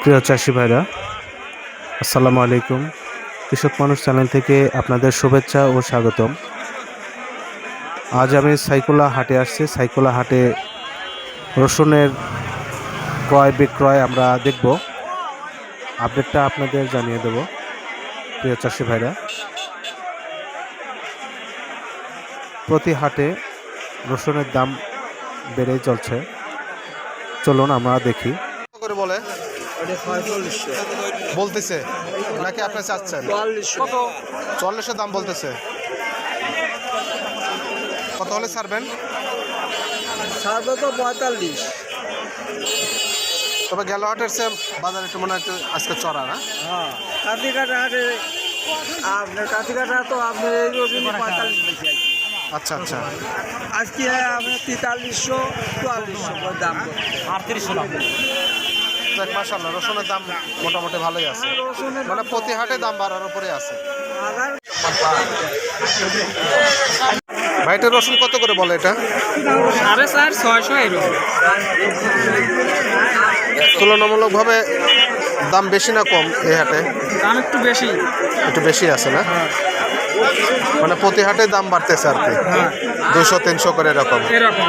প্রিয় চাষি ভাইরা, আসসালামু আলাইকুম। কৃষক মানুষ চ্যানেল থেকে আপনাদের শুভেচ্ছা ও স্বাগতম। আজ আমি সাইকুলা হাটে আসছি। সাইকুলা হাটে রসুনের ক্রয়, বিক্রয় আমরা দেখব। আপডেটটা আপনাদের জানিয়ে দেব, প্রিয় চাষি ভাইরা। প্রতি হাটে রসুনের দাম বেড়েই চলছে। চলুন আমরা দেখি কত করে বলে ওটা পঁয়তাল্লিশশো বলতেছে নাকি আপনি চাচ্ছেন? চুয়াল্লিশশো। চল্লিশের দাম বলতেছে। কত হলে ছাড়বেন? তো পঁয়তাল্লিশ। তবে গেল হাটের সে বাজার একটু মনে হয় একটু আজকে চড়া না? হ্যাঁ। হাটে আপনার তো আপনার এই রকমই পঁয়তাল্লিশ বেশি আছে আচ্ছা আচ্ছা। আজকে আপনার তেতাল্লিশশো চুয়াল্লিশশো দাম আটত্রিশশো দাম দেখ মাসাল্লাহ রসুনের দাম মোটামুটি ভালোই আছে। মানে প্রতি হাটে দাম বাড়ার উপরে আছে। ভাইটা রসুন কত করে বলে এটা? সাড়ে চার ছয়শো এরকম। তুলনামূলকভাবে দাম বেশি না কম এই হাটে? দাম একটু বেশি। একটু বেশি আছে না? মানে প্রতি হাটে দাম বাড়তেছে আর কি। দুশো তিনশো করে এরকম। এরকম।